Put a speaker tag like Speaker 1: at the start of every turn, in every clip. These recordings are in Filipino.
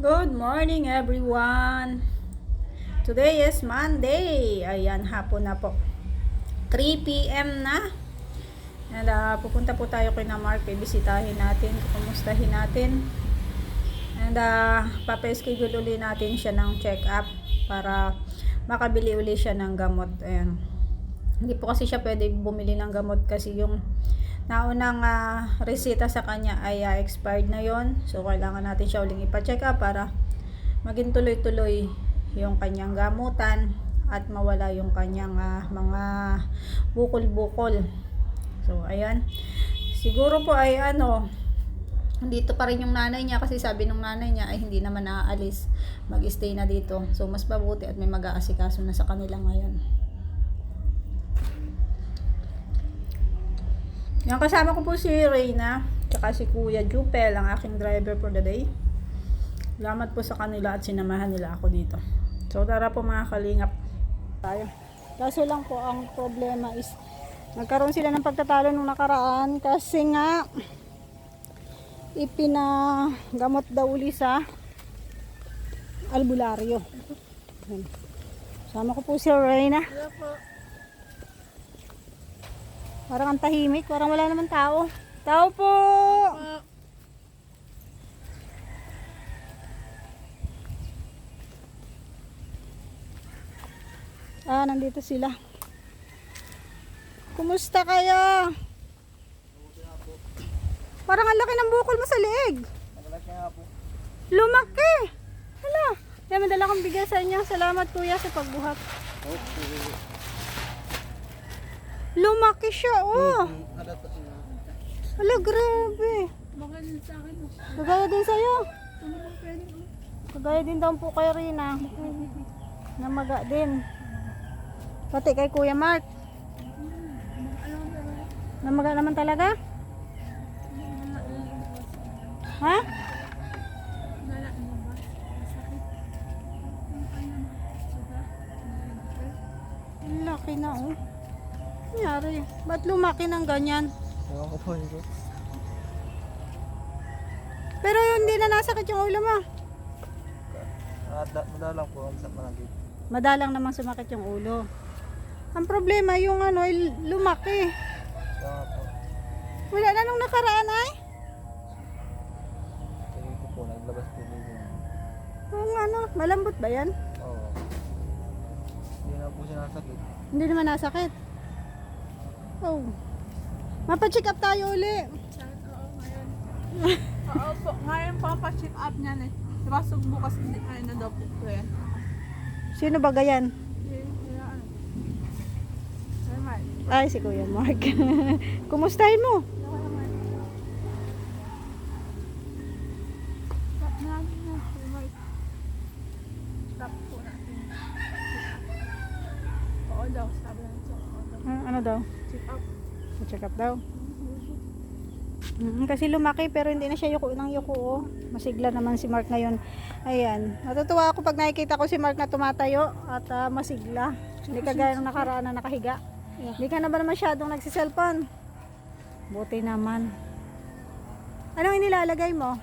Speaker 1: Good morning everyone. Today is Monday. Ayan, hapon na po. 3 p.m. na. And ah, pupunta po tayo kay na Mark. Bibisitahin natin. Kumustahin natin. And uh, papaschedule uli natin siya ng check-up para makabili uli siya ng gamot. Ayan. Hindi po kasi siya pwede bumili ng gamot kasi yung naunang ah, resita sa kanya ay ah, expired na yon So, kailangan natin siya uling ipa-check up para maging tuloy-tuloy yung kanyang gamutan at mawala yung kanyang ah, mga bukol-bukol. So, ayan. Siguro po ay ano, dito pa rin yung nanay niya kasi sabi ng nanay niya ay hindi naman naaalis mag-stay na dito. So, mas mabuti at may mag-aasikaso na sa kanila ngayon. Yung kasama ko po si Reyna, tsaka si Kuya Jupel, ang aking driver for the day. Salamat po sa kanila at sinamahan nila ako dito. So tara po mga kalingap tayo. Kaso lang po ang problema is nagkaroon sila ng pagtatalo nung nakaraan kasi nga ipinagamot daw uli sa albularyo. Sama ko po si Reyna. Parang ang tahimik, parang wala naman tao. Tao po! Ah, nandito sila. Kumusta kayo? Parang ang laki ng bukol mo sa leeg. Lumaki! Hala, kaya madala kong bigay sa inyo. Salamat kuya sa pagbuhat. Lumaki siya, oh. Hala, grabe. Kagaya din sa'yo. Kagaya din daw po kay Rina. Namaga din. Pati kay Kuya Mark. Namaga naman talaga? Ha? Laki na oh. Nangyari. Ba't lumaki ng ganyan?
Speaker 2: Ewan ko po nito.
Speaker 1: Pero hindi na nasakit yung ulo mo.
Speaker 2: Madalang po ang sa panagig.
Speaker 1: Madalang namang sumakit yung ulo. Ang problema yung ano, lumaki.
Speaker 2: Kaya po,
Speaker 1: Wala na nung nakaraan ay.
Speaker 2: tingin ko po, naglabas po dito.
Speaker 1: Yung ano, malambot ba yan?
Speaker 2: Oo. Hindi na po siya nasakit.
Speaker 1: Hindi naman nasakit. Oh. Mapacheck up tayo uli.
Speaker 3: Oo, ngayon. Oo po, ngayon pa pa check up niyan eh. Diba bukas hindi ngayon na daw po.
Speaker 1: Sino ba gayan?
Speaker 3: Ay,
Speaker 1: si Kuya Mark. Kumustahin mo?
Speaker 3: Wala naman. Stop na natin na, Kuya Mark. Stop po natin. Oo daw, sabi lang siya. Oo daw.
Speaker 1: Ah, ano daw?
Speaker 3: Check up.
Speaker 1: Check up daw. Mm, kasi lumaki pero hindi na siya yuko ng yuko. Oh. Masigla naman si Mark ngayon. Ayan. Natutuwa ako pag nakikita ko si Mark na tumatayo at ah, masigla. Hindi kagaya ng nakaraan na nakahiga.
Speaker 3: Yeah.
Speaker 1: Hindi ka na ba masyadong nagsiselfon? Buti naman. Anong inilalagay mo?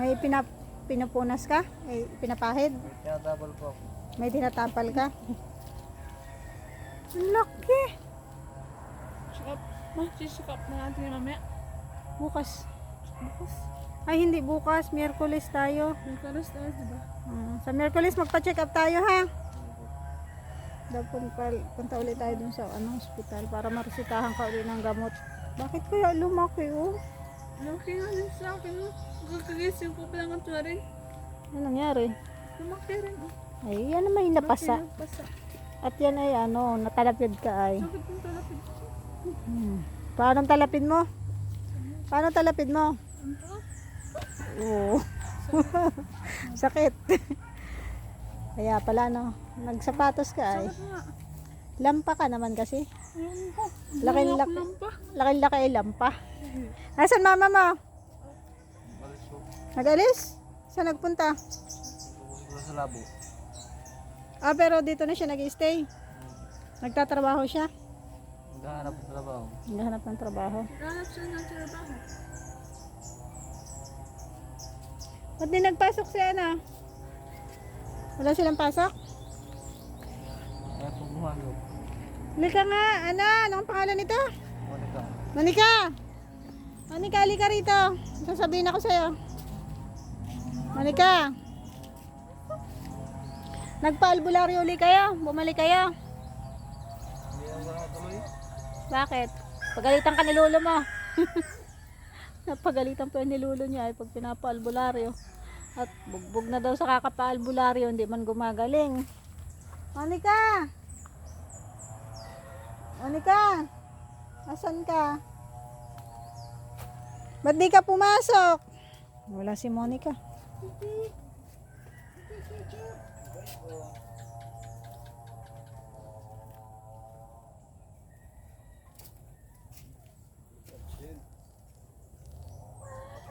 Speaker 1: May pinap pinupunas ka? May pinapahid?
Speaker 2: Tinatabal po ako.
Speaker 1: May tinatapal ka? Ang laki!
Speaker 3: Check up. Ma, check up na natin yung mamaya.
Speaker 1: Bukas.
Speaker 3: Bukas.
Speaker 1: Ay, hindi bukas. Miyerkules tayo.
Speaker 3: Karos tayo, diba?
Speaker 1: Mm, sa Miyerkules, magpa-check up tayo, ha? Dapat punta ulit tayo dun sa ano, hospital para maresitahan ka ulit ng gamot. Bakit kaya lumaki, oh?
Speaker 3: Lumaki nga din sa akin, no? Kakagising ko pa lang ang tuwa rin.
Speaker 1: Ano nangyari?
Speaker 3: Lumaki rin, oh.
Speaker 1: Ay, yan naman yung napasa.
Speaker 3: Lumaki, Napasa.
Speaker 1: At yan ay ano, natalapid ka ay.
Speaker 3: Sakit yung talapid ko.
Speaker 1: Hmm. Paano talapid mo? Paano talapid mo? Oo. Sakit. Kaya pala no, nagsapatos ka ay. Lampa ka naman kasi. Laki-
Speaker 3: Laki
Speaker 1: laki. ay lampa. Nasaan mama mo? Nag-alis? Saan nagpunta?
Speaker 2: Pupunta sa labo.
Speaker 1: Ah, pero dito na siya nag-stay. Nagtatrabaho siya.
Speaker 2: Naghahanap ng trabaho.
Speaker 1: Naghahanap ng trabaho.
Speaker 3: Hanap siya ng trabaho.
Speaker 1: Ba't di nagpasok si Ana? Wala silang pasok?
Speaker 2: Kaya po gumagod.
Speaker 1: Lika nga, Ana, anong pangalan nito?
Speaker 2: Monica.
Speaker 1: Monica! Monica, halika rito. Sasabihin ako sa'yo. Monica! Nagpa-albularyo uli kayo? Bumalik kayo?
Speaker 2: Hindi na ba nakatuloy?
Speaker 1: Bakit? Pagalitan ka ni lolo mo. Napagalitan pa ni lolo niya ay pag pinapa-albularyo. At bugbog na daw sa kakapa-albularyo, hindi man gumagaling. Monica! Monica! Asan ka? Ba't di ka pumasok? Wala si Monica.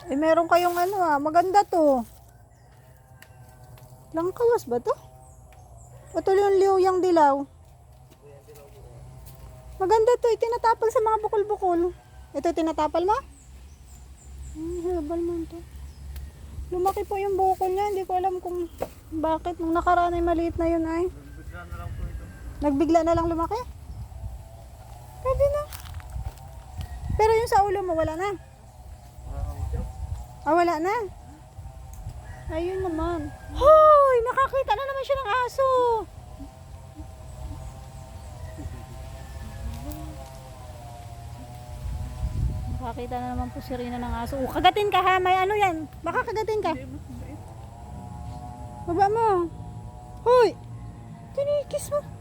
Speaker 1: Eh, meron kayong ano ah, maganda to. Langkawas ba to? O to yung liyang dilaw? Maganda to, itinatapal sa mga bukol-bukol. Ito tinatapal mo? Hmm, herbal man to. Lumaki po yung bukol niya, hindi ko alam kung bakit. Nung nakaraan ay maliit na yun ay.
Speaker 2: Bigla na lang po ito.
Speaker 1: Nagbigla na lang lumaki? Pwede na. Pero yung sa ulo mo, wala na. Ah, wala na. Ayun naman. Hoy! Nakakita na naman siya ng aso. Nakakita na naman po si Rina ng aso. Oh, kagatin ka ha. May ano yan. Baka kagatin ka. Baba mo. Hoy! Tinikis mo.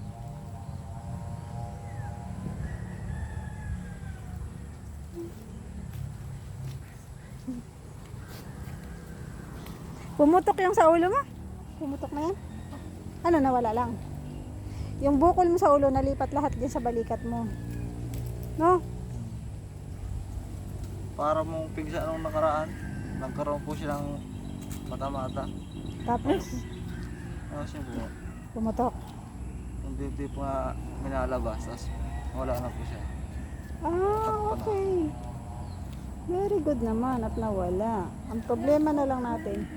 Speaker 1: Pumutok yung sa ulo mo? Pumutok na yan? Ano, nawala lang? Yung bukol mo sa ulo, nalipat lahat din sa balikat mo. No?
Speaker 2: Para mong pigsa nung nakaraan, nagkaroon po siya ng mata-mata.
Speaker 1: Tapos,
Speaker 2: Ano siya po?
Speaker 1: pumutok.
Speaker 2: Yung dito po na minalabas, tapos wala na po siya.
Speaker 1: Ah, okay. Very good naman at nawala. Ang problema na lang natin,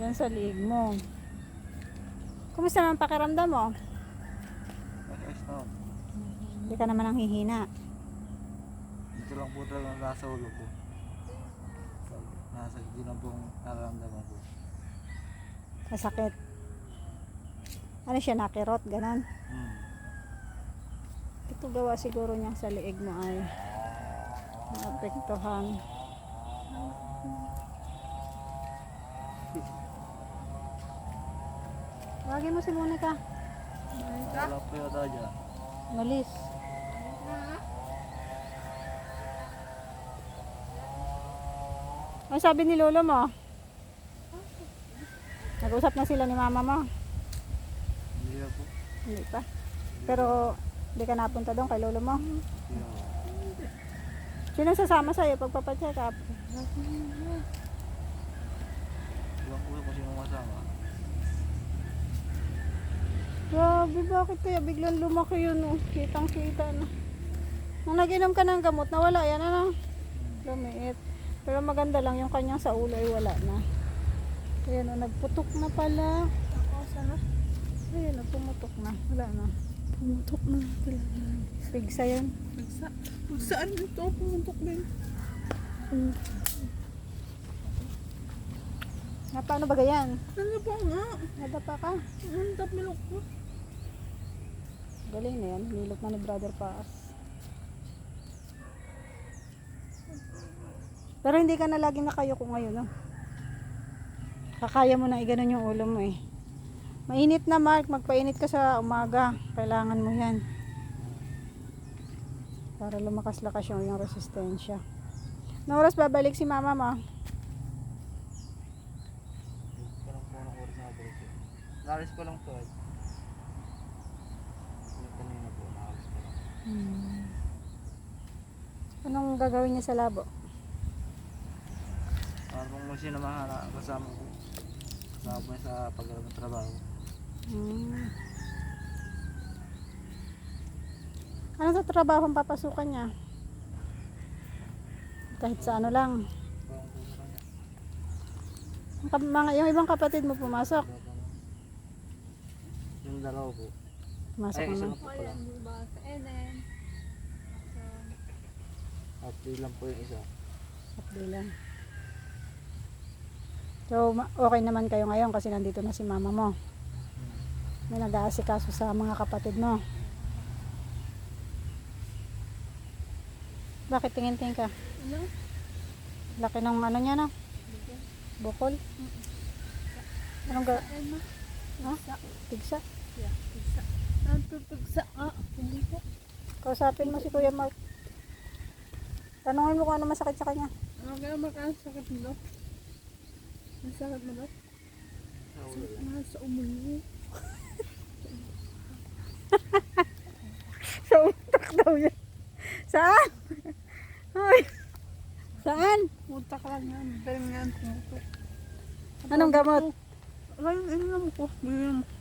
Speaker 1: yan sa liig mo. Kumusta naman pakiramdam mo?
Speaker 2: Na.
Speaker 1: Hindi ka naman ang hihina.
Speaker 2: Dito lang po talaga nasa ulo ko. Nasa dito lang po ang nararamdaman ko.
Speaker 1: Masakit. Ano siya, nakirot, ganon.
Speaker 2: Hmm.
Speaker 1: Ito gawa siguro niya sa liig mo ay naapektuhan. Wagin mo si Monica.
Speaker 2: Wala po yata dyan.
Speaker 1: Malis. Ano sabi ni lolo mo? Nag-usap na sila ni mama mo?
Speaker 2: Hindi na po.
Speaker 1: Hindi pa. Pero hindi ka napunta doon kay lolo mo? Sino sasama sa'yo pagpapacheck up?
Speaker 2: Iwan ko kung sino masama.
Speaker 1: Grabe, bakit kaya biglang lumaki yun? Oh? Kitang kita na. Nung nag-inom ka ng gamot, nawala yan ano? Lumiit. Pero maganda lang yung kanyang sa ulo ay wala na. Ayan o, nagputok na pala.
Speaker 3: Ako, sana.
Speaker 1: Ayan o, pumutok na. Wala na.
Speaker 3: Pumutok na.
Speaker 1: Pigsa yun.
Speaker 3: Magsa. Saan ito? Pumutok din.
Speaker 1: Na, paano ba ganyan?
Speaker 3: Ano ba?
Speaker 1: Nadapa ka.
Speaker 3: Ang tapilok ko.
Speaker 1: Galing na yan. Nilot na ni Brother Paas. Pero hindi ka na laging nakayoko ngayon, no? Kakaya mo na iganon yung ulo mo eh. Mainit na, Mark. Magpainit ka sa umaga. Kailangan mo yan. Para lumakas-lakas yung, yung resistensya. Na oras babalik si mama mo
Speaker 2: po ng oras na balik yun. Naalis ko lang po eh. Kanina po, naalis ko lang.
Speaker 1: Hmm. Anong gagawin niya sa labo?
Speaker 2: Parang kung may sinamahan na kasama ko. Kasama ko sa pagkaroon ng trabaho.
Speaker 1: Hmm. Ano sa trabaho ang papasukan niya? Kahit sa ano lang. Ang mga, yung ibang kapatid mo pumasok.
Speaker 2: Yung dalawa po.
Speaker 1: Pumasok
Speaker 2: Ay, isa
Speaker 1: naman.
Speaker 2: na po pala.
Speaker 3: Ayan, diba?
Speaker 2: Lang po yung isa.
Speaker 1: Sakli lang. So, okay naman kayo ngayon kasi nandito na si mama mo. May nag-aasikaso sa mga kapatid mo. Bakit tingin-tingin ka?
Speaker 3: Ano?
Speaker 1: Laki ng ano niya na? Bukol? Anong ga... Ha? Tigsa?
Speaker 3: Ang pipigsa. Ah, hindi po.
Speaker 1: Kausapin mo si Kuya Mark. Tanungin mo kung ano masakit sa kanya.
Speaker 3: Ano kaya magkano sakit mo? Ang sakit mo daw? Nasa umulo.
Speaker 1: Sa utak daw yan. Saan? Ay. Saan?
Speaker 3: Utak lang yan. Pero nga tumutok.
Speaker 1: Anong gamot?
Speaker 3: Ay, ininom ko. Bigyan mo.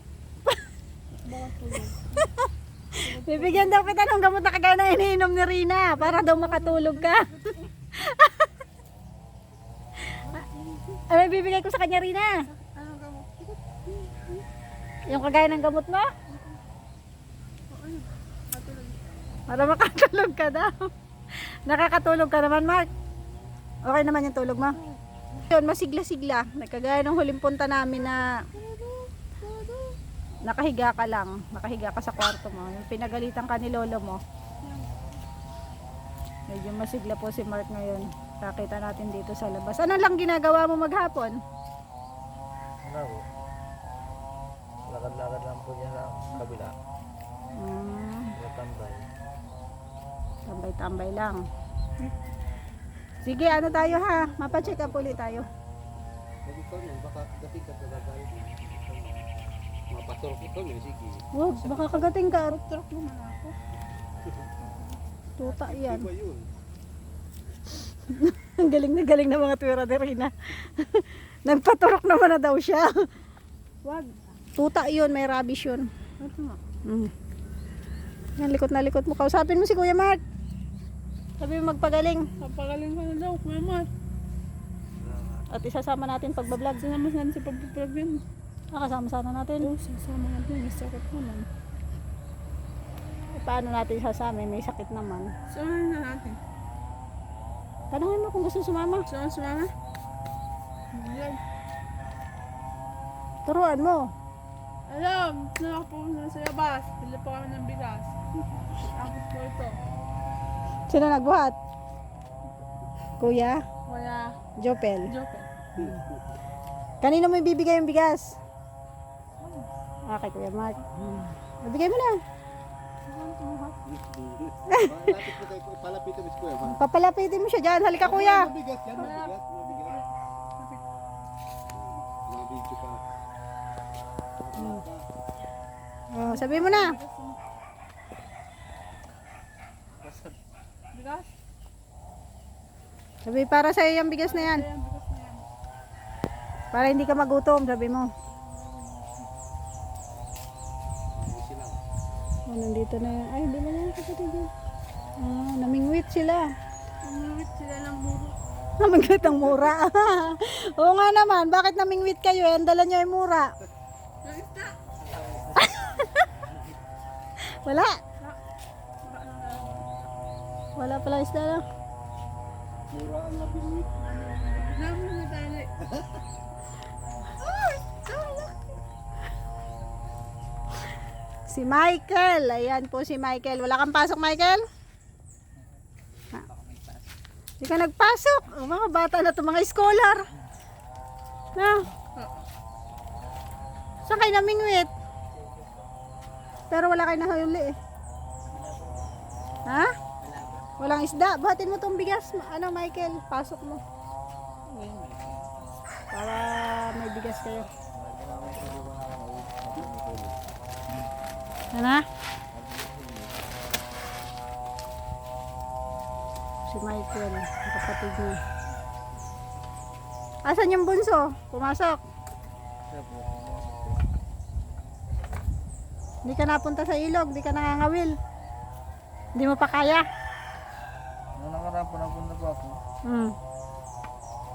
Speaker 1: Bibigyan daw kita ng gamot na kagaya na iniinom ni Rina para daw makatulog ka. ano bibigay ko sa kanya Rina? Yung kagaya ng gamot mo? Para makatulog ka daw. Nakakatulog ka naman Mark. Okay naman yung tulog mo? Yun, masigla-sigla. Nagkagaya ng huling punta namin na nakahiga ka lang. Nakahiga ka sa kwarto mo. Yung pinagalitan ka ni lolo mo. Medyo masigla po si Mark ngayon. Kakita natin dito sa labas. Ano lang ginagawa mo maghapon?
Speaker 2: Wala po. Lakad-lakad lang po niya sa kabila.
Speaker 1: Hmm,
Speaker 2: Natambay.
Speaker 1: tambay-tambay lang. Sige, ano tayo ha? Mapacheck up ulit tayo.
Speaker 4: Baka kagating ka sa Mapaturok ikaw nun, sige.
Speaker 1: Wag, baka kagating ka.
Speaker 3: Truck naman ako.
Speaker 1: Tuta yan.
Speaker 4: Iba yun.
Speaker 1: Ang galing na galing na mga tuwira ni Rina. Nagpaturok naman na daw siya.
Speaker 3: Wag.
Speaker 1: Tuta yun, may rubbish yun.
Speaker 3: Ito nga.
Speaker 1: Mm. Yan, likot na likot mo. Kausapin mo si Kuya Mark. Sabi mo magpagaling.
Speaker 3: Kapagaling ka na daw, Kuya Mar.
Speaker 1: At isasama natin pagbablog.
Speaker 3: Sinama sana si pagpaplug yun.
Speaker 1: Ah, kasama sana natin.
Speaker 3: Oo, sasama nga din. May sakit naman.
Speaker 1: Eh, Paano natin sasama? May sakit naman.
Speaker 3: Samahan na natin.
Speaker 1: Tanungin mo kung gusto sumama.
Speaker 3: Sumama, sumama. Yan.
Speaker 1: Turuan mo.
Speaker 3: Alam, nakapunta na sa labas. Bili pa kami ng bigas. Tapos po ito.
Speaker 1: Sino nagbuhat? Kuya?
Speaker 3: Kuya,
Speaker 1: Jopel.
Speaker 3: joke.
Speaker 1: Kanino mo ibibigay yung bigas? Ah, kay Kuya Mark. Hmm. Ibigay mo na.
Speaker 4: Palapit mo si Kuya. Ma-
Speaker 1: Papalapitin mo siya dyan. Halika kuya.
Speaker 4: Mabigat yan, mabigat, mabigat. Mabigyo pa.
Speaker 1: Oh, sabi mo na.
Speaker 3: Bigas?
Speaker 1: Sabi para sa yung bigas na yan.
Speaker 3: Ayan, bigas na yan.
Speaker 1: Para hindi ka magutom, sabi mo.
Speaker 4: Easy lang.
Speaker 1: Oh, nandito na yun. Ay, hindi na yan kapatid yun. Ah, namingwit sila.
Speaker 3: Umuwit sila ng muro.
Speaker 1: Namingwit ang mura. Oo nga naman, bakit namingwit kayo? Eh, ang dala niyo ay mura. Wala. Wala pala isda na. Si Michael. Ayan po si Michael. Wala kang pasok, Michael? Ha? Hindi ka nagpasok. Oh, mga bata na to, mga scholar. Na? Saan kayo namingwit? Pero wala kayo nahuli eh. Ha? Walang isda. Batin mo tong bigas. Ano, Michael? Pasok mo. Para may bigas kayo. Ano? Si Michael, ang kapatid niya. Asan yung bunso? Pumasok. Hindi ka napunta sa ilog, hindi ka nangangawil. Hindi mo pa kaya.
Speaker 2: Nung nakaraan po napunta po ako.
Speaker 1: Hmm.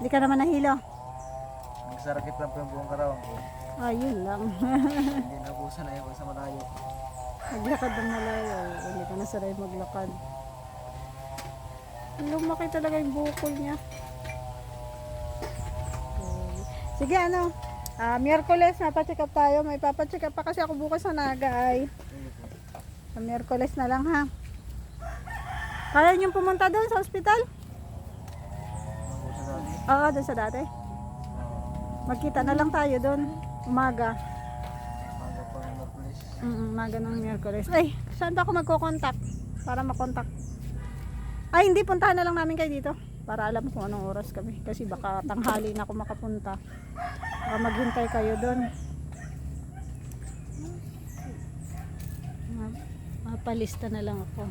Speaker 1: Hindi ka naman nahilo.
Speaker 2: Nagsarakit lang po yung buong karawang ko.
Speaker 1: Ayun lang.
Speaker 2: Hindi na po sanay ako sa malayo.
Speaker 1: Maglakad ng malayo. Hindi ka na sanay maglakad. Lumaki talaga yung bukol niya. Sige, ano? Ah, Miyerkules, napacheck up tayo. May papacheck up pa kasi ako bukas sa Naga ay. Sa Miyerkules na lang ha. Kaya niyong pumunta doon sa ospital? Oo, doon sa dati. Magkita na lang tayo doon. Umaga. Mm, umaga ng Miyerkules. Ay, saan ba ako magko-contact? Para makontak. Ay, hindi. Puntahan na lang namin kayo dito. Para alam kung anong oras kami. Kasi baka tanghali na ako makapunta. Baka maghintay kayo doon. Ma- Mapalista na lang ako.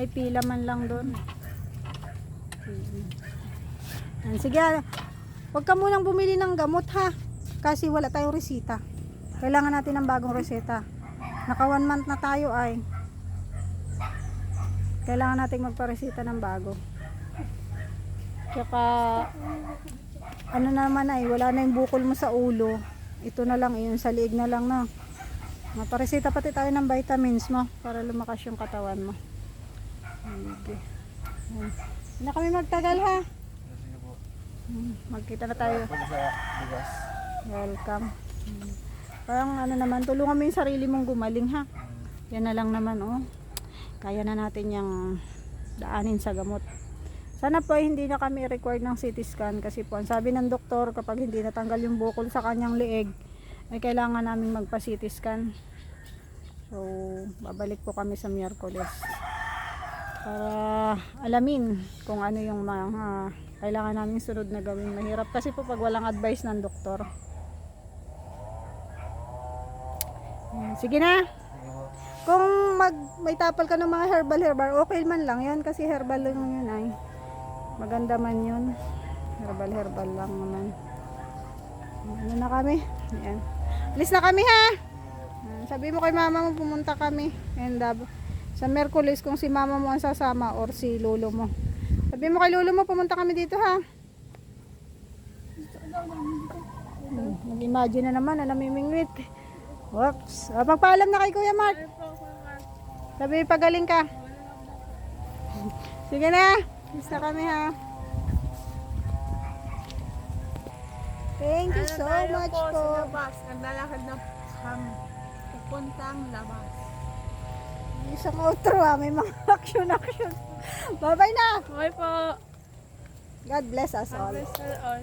Speaker 1: Ay, pila man lang doon. Sige, ah, huwag ka munang bumili ng gamot ha. Kasi wala tayong resita. Kailangan natin ng bagong reseta. Naka one month na tayo ay. Kailangan natin magparesita ng bago. Tsaka, ano naman ay, wala na yung bukol mo sa ulo. Ito na lang, yun sa liig na lang na. Maparesita pati tayo ng vitamins mo para lumakas yung katawan mo. Hindi na kami magtagal ha. Hmm, Magkita na tayo. Welcome. Parang ano naman, tulungan mo yung sarili mong gumaling ha. Yan na lang naman oh. Kaya na natin yung daanin sa gamot. Sana po hindi na kami required ng CT scan kasi po ang sabi ng doktor kapag hindi natanggal yung bukol sa kanyang leeg ay kailangan namin magpa CT scan. So, babalik po kami sa Miyerkules para alamin kung ano yung mga kailangan namin sunod na gawin. Mahirap kasi po pag walang advice ng doktor. Ayan, Sige na. Kung mag, may tapal ka ng mga herbal herbal, okay man lang yan kasi herbal lang yun ay. Maganda man yun. Herbal herbal lang naman. Ano na kami? Ayan. Alis na kami ha. Sabi mo kay mama mo pumunta kami. And uh, sa Merkulis kung si mama mo ang sasama or si lolo mo. Sabi mo kay lolo mo pumunta kami dito ha. Hmm, Nag-imagine na naman na namimingwit. Whoops. Ah, magpaalam na kay Kuya Mark. Sabi, pagaling ka. Sige na. Miss na kami ha. Thank you so
Speaker 3: Tayo
Speaker 1: much
Speaker 3: po.
Speaker 1: po.
Speaker 3: Sa labas. Naglalakad na kami. Pupuntang labas.
Speaker 1: Isang outro ha. May mga action-action. Bye-bye na.
Speaker 3: Okay po.
Speaker 1: God bless us all.
Speaker 3: Bless you all.